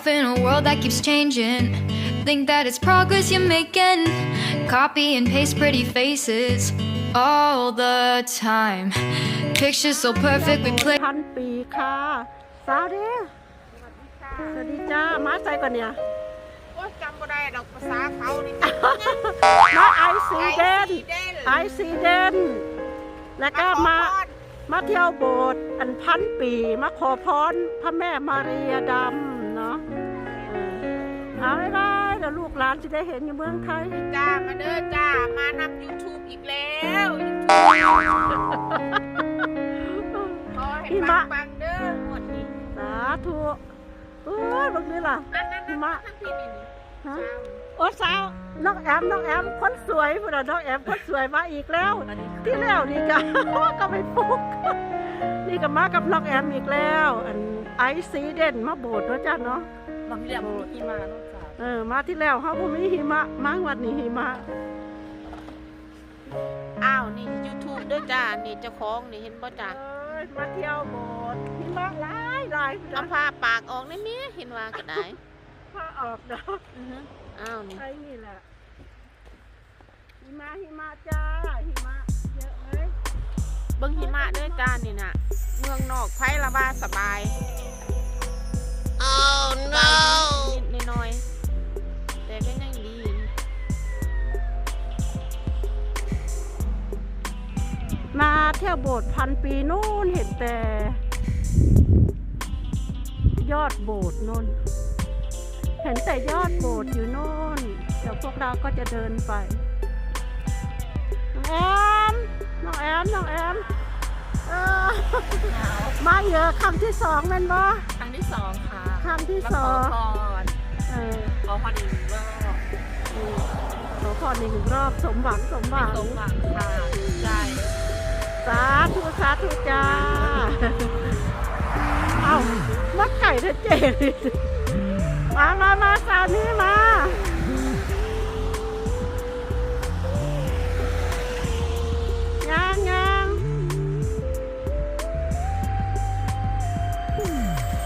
life in a world that keeps changing. Think that it's progress you're making. Copy and paste pretty faces all the time. Pictures so perfect, we play. พันปีค่ะสวัสดีสวัสดีจ้ามาใจก่อนเนี่ยโอ้ยจำบ่ได้ดอกภาษาเขานี่มาไอซีเดนเดนไอซีเดนแล้วก็มามาเที่ยวโบสถ์อันพันปี มาขอพรพระแม่มารียดำเนาะเออ เอาบ๊ายบายเดี๋ยวลูกหลานจะได้เห็นอยู่เมืองไทย จ้ามาเด้อจ้ามานำ YouTube อีกแล้วขอให้หิปัมะงปังๆเด้อหมดนี้สาธุโอ้ยบางทีล่ะ นั่นนั่นหินั่นมะทั้งพี่นี่นี่ฮะเช้าโอ้สาวน้องแอมน้องแอมคนสวยพุ่นน่ะน้องแอมคนสวยมาอีกแล้ว ที่แล้วนี่ก็ ก็ไม่ฟุกนี่ก็มากับน้องแอมอีกแล้ว อันไอซีเด่นมาโบสถ์เนาะจ้าเนาะ บางเรียบมีหิมาเนอกจาก เออ มาที่แล้วเขาบ่มีหิมะมาวันนี้หิมะ อ้าวนี่ YouTube เด้อจ้า นี่เจ้าของนี่เห็นบ่จ้าเอ้ยมาเที่ยวโบสถ์หิมะหลายหลายเอาผ้าปากออกได้ไหมเห็นว่าก็ได้พาออกดอกอือฮึอ้าวนี่ไอ้นี่แหละหิมะหิมะจ้าหิมะเยอะไหมเบิ่งหิมะเด้อจ้านี่น่ะ เมืองนอกไผละบ้าสบาย oh no นิดๆหน่อย เที่ยวโบสถ์พันปีนู่นเห็นแต่ ยอดโบสถ์นู่น เห็นแต่ยอดโบสถ์อยู่นู่น เดี๋ยวพวกเราก็จะเดินไป น้องแอม น้องแอม น้องแอม เออ มาเยอะคำที่สองแม่นบ่ครั้งที่สองค่ะครั้งที่มาสขอองพรเออขอพรอีกหนึ่งรอบขอพรอีกหนึ่งรอบสมหวังสมหวังสมหวังค่ะใจ สาธุสาธุจ้า เอามาไก่เธอเจดิมามามาสาวนี้มายางยาง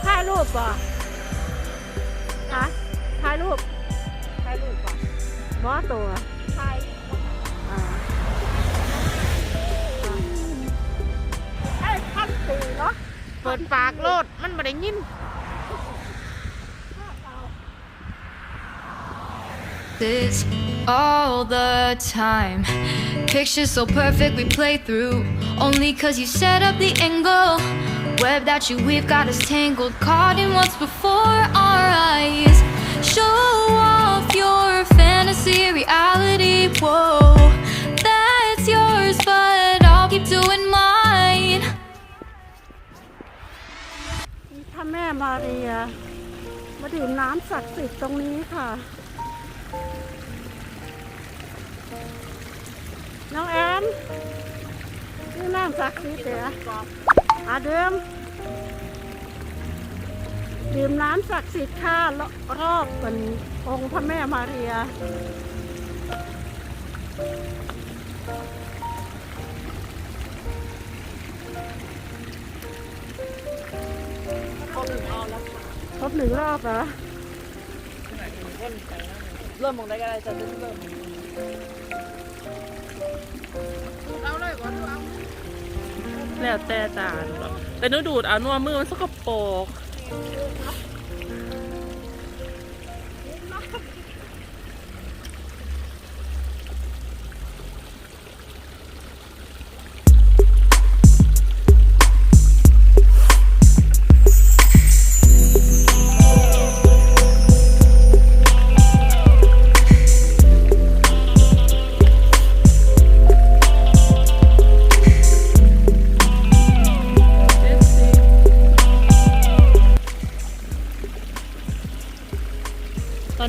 ถ่ายรูปป่ะฮะถ่ายรูปถ่ายรูปก่อนบอตัว ดปากโลด มันบ่ได้ยิน this all the time. Pictures so perfect we play through. Only cause you set up the angle. Web that you weave got us tangled, caught in what's before มาเรียมาดื่มน้ำศักดิ์สิทธิ์ตรงนี้ค่ะ น้องแอนนี่น้ำศักดิ์สิทธิ์เหรออะดื่มดื่มน้ำศักดิ์สิทธิ์ค่ะรรอบเป็นองค์พระแม่มาเรียครบ หนึ่งรอบแล้วค่ะครบหนึ่งรอบเหรอเริ่มมองได้ก็ได้จะเริ่มเริ่มเอาเลยก่อนเอาแล้วแต่จานแต่หนูดูดเอานัวมือมันสกปรก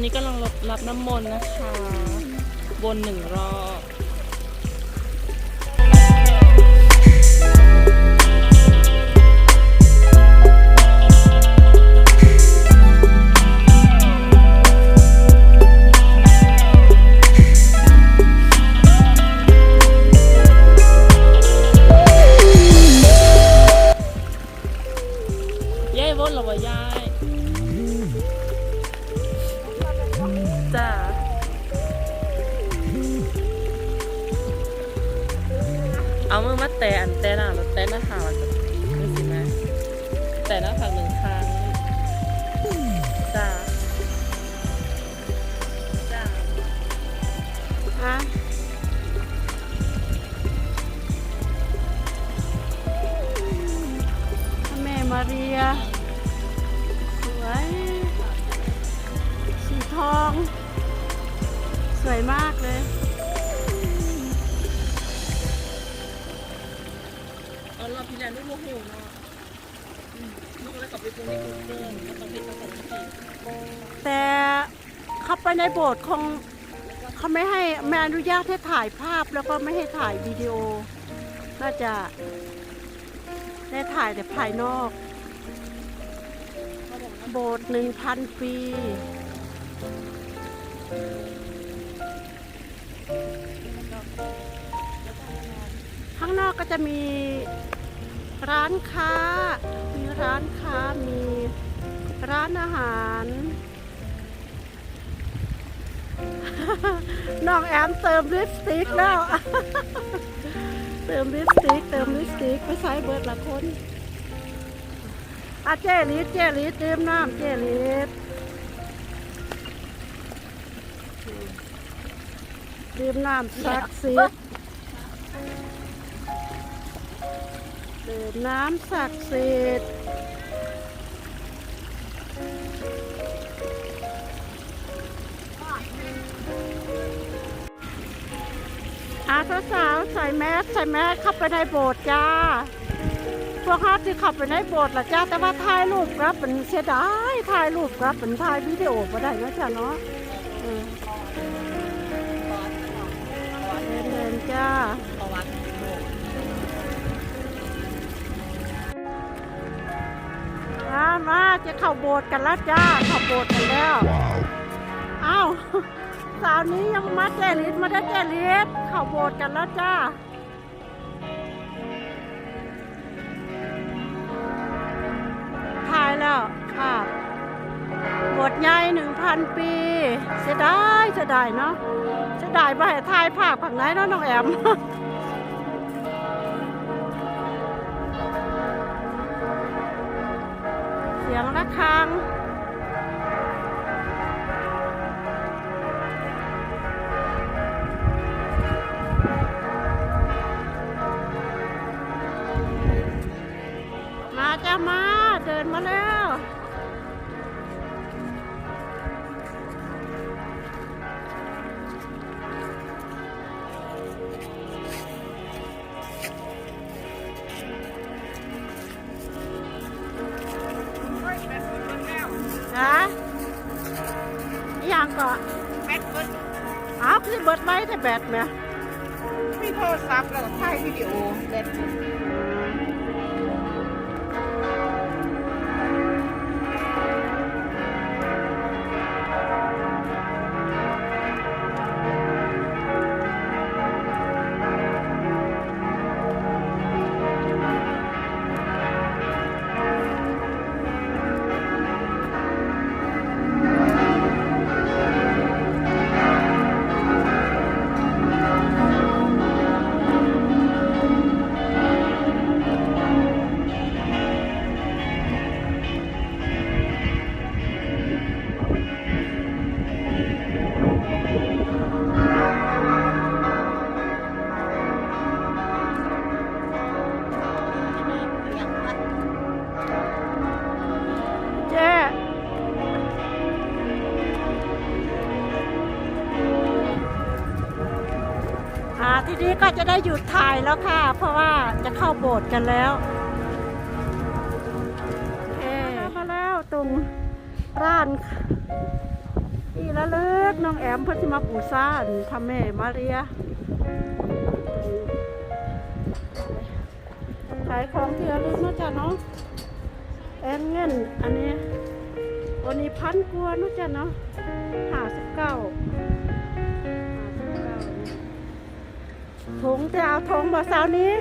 นี้กำลังรับรับน้ำมนต์นะคะวนหนึ่งรอบ นะคะ แม่มาเรีย สวย สีทอง สวยมากเลย ตอนรอบที่แล้วลูกโมโหนะลูกก็เลยกลับไปปรุงในกูเกิต้องไปผสมที่แต่เข้าไปในโบสถ์คง เขาไม่ให้ไม่อนุญาตให้ถ่ายภาพแล้วก็ไม่ให้ถ่ายวิดีโอ น่าจะได้ถ่ายแต่ภายนอก โบสถ์หนึ่งพันปีข้างนอกก็จะมีร้านค้า มีร้านค้า มีร้านอาหาร น้องแอมเติมลิปสติกแล้ว เติมลิปสติกเติมลิปสติกไปใช้เบิร์ดละคนอาเจลิสเจลิสดื่มน้ำเจลิสดื่มน้ำศักดิ์สิทธิ์ดื่มน้ำศักดิ์สิทธิ์ อาสาวๆใส่แมสใส่แมสเข้าไปในโบสถ์จ้า พวกเขาที่เข้าไปในโบสถ์ละจ้า แต่ว่าถ่ายรูปครับเป็นเสียดายถ่ายรูปครับเป็นถ่ายวิดีโอก็ได้นะจ้าเนาะเออเดินๆจ้าประวัติโบสถ์มามาจะเข้าโบสถ์กันแล้วจ้า เข้าโบสถ์กันแล้ว อ้าว สาวนี้ยังมาเจลิสมาได้เจลิสเข้าโบสกันแล้วจ้าถ่ายแล้วค่ะโบสถ์ใหญ่หนึ่งพันปี เสียดายเสียดายเนาะเสียดายไปถ่ายภาพฝั่งไหนเนาะน้องแอมเสียงระฆัง มาจ้ามา เดินมาแล้ว ฮะอหย่างก็แบตเบิดอ้าวคือเบิดไว้แต่แบตไหมมีโทรศัพท์แล้วก็ถ่ายวิดีโอแบตเแล้วค่ะ เพราะว่าจะเข้าโบสถ์กันแล้วโอเคมาแล้วตรงร้านที่ละเลิกน้องแอมเพื่อที่มาปูซ่านทำแม่มาเรียขายของที่ระลึกนะจ้ะเนาะแอนเงินอันนี้วันนี้พันกว่าเนะจ้ะเนาะห้าสิบเก้า ถุงจะเอาถุงบ่สาวนี้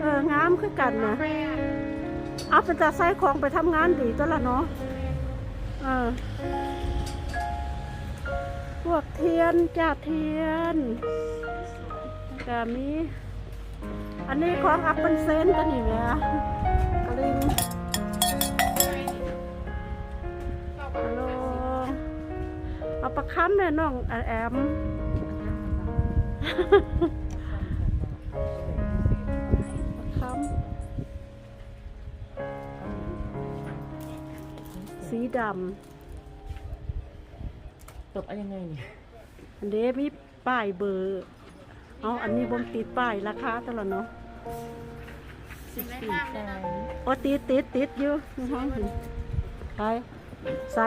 เอองามคือกันนะเอาเป็นตาใส่ของไปทำงานดีตัวละเนาะเออพวกเทียนจ้าเทียนก็มีอันนี้ของอัปเปิลเซนกันนี่แหละกลิงฮัลโหลเอาประคำเนี่ยน้องแอมประ คำสีดำตบเอายังไงเนี่ยอันเดมีป้ายเบอร์ เอาอันนี้บนติดป้ายราคาตลอดเนาะสิบสี่แสนโอ้ติดติดติดอยู่ในห้องนี่ไปใส่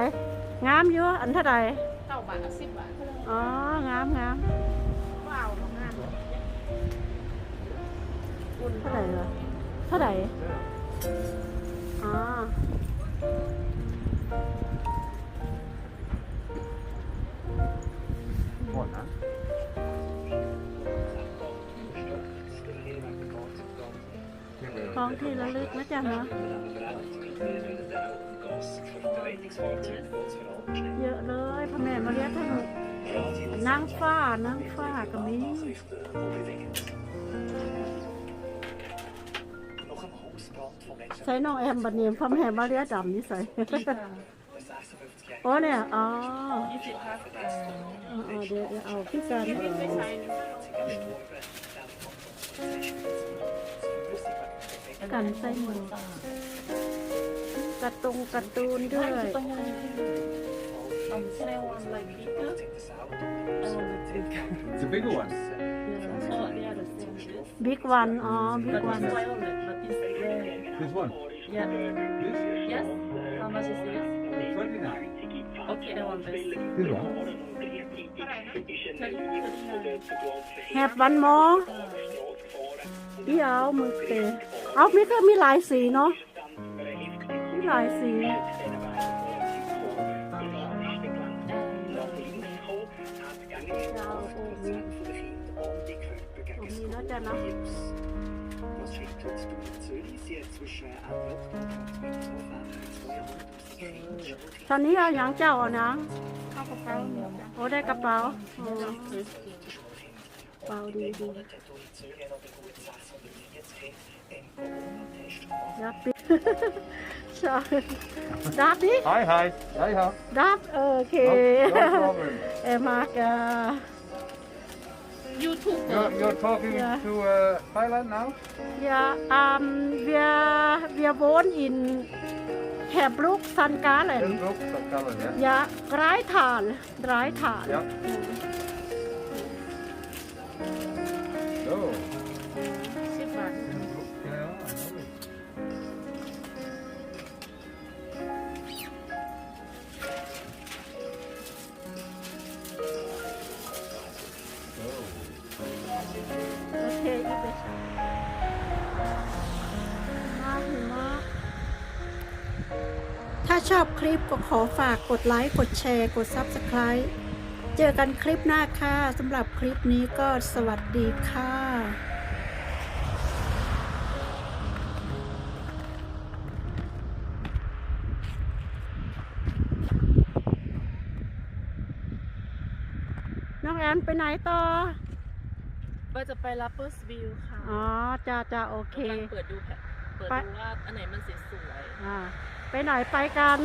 งามอยู่อันเท่าไหร่เก้าบาทกับสิบบาทอ๋องามงาม เปล่าของงานเท่าไหร่เหรอเท่าไหร่อ๋อหมดนะของที่ระลึกนะจ๊ะเนาะเยอะเลยพ่อแม่มาเรียกทั้ง นางฟ้านางฟ้าก็มีใส่น้องแอมบันเนียมพ่อแม่มาเรียดำนี่ใส่โอ้เนี่ย อ๋อยี่สิบห้าแสนเออเออเดี๋ยวเดี๋ยวเอาพี่กันไม่ใช่นี่กันใส่หมือการะตุงการ์ตูนด้วยต้องยังไงที่ um can I want like bigger I want like bigger It's a bigger one. yeah oh they are the same this บิ๊กวันอ๋อบิ๊ but กวัน this violet but this red This one. yeah This? yes how much is this 29. okay I want this This one? แฮปวันมออีเอามือเตะเอามีก็มีหลายสีเนาะมีหลายสีย ตอนนี้เอาอย่างเจ้าเอานะเข้ากระเป๋าเนี่ยโอ้ได้กระเป๋าโอ้เป๋าดีดี Monate hat in Zürich noch gut 640 im Corona-Test gemacht. ดับปิชอบดับดิ Hi, hi. Hi, hi. ดับโอเค No, no problem. เอมากา YouTuber You're, you're talking Yeah. to uh, Thailand now? Ja, ähm, wir, wir wohnen in Herbruck, St. Gallen. Innsbruck, St. Gallen, yeah? Ja, Dreital. Dreital. Ja. ชอบคลิปก็ขอฝากกดไลค์ กดแชร์ กด Subscribe เจอกันคลิปหน้าค่ะสำหรับคลิปนี้ก็สวัสดีค่ะน้องแอนไปไหนต่อก็จะไป Rappers View ค่ะ อ๋อจ้าจ้าโอเคกำลังเปิดดูแผนเปิดไปดูว่าอันไหนมันสวยอ่า ไปไหนไปกัน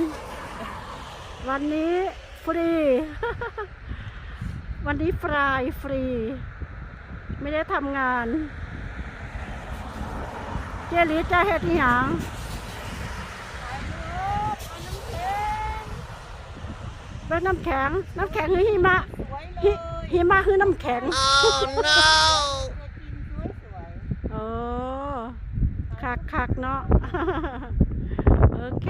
วันนี้ฟรี วันนี้ฟรายฟรี ไม่ได้ทำงาน เจลิจะเฮ็ดอหยังเป็นน้ำแข็ง น้ำแข็งหรือหิมะหิหิมะคือน้ำแข็งโอ้คักคักๆเนาะ โอเค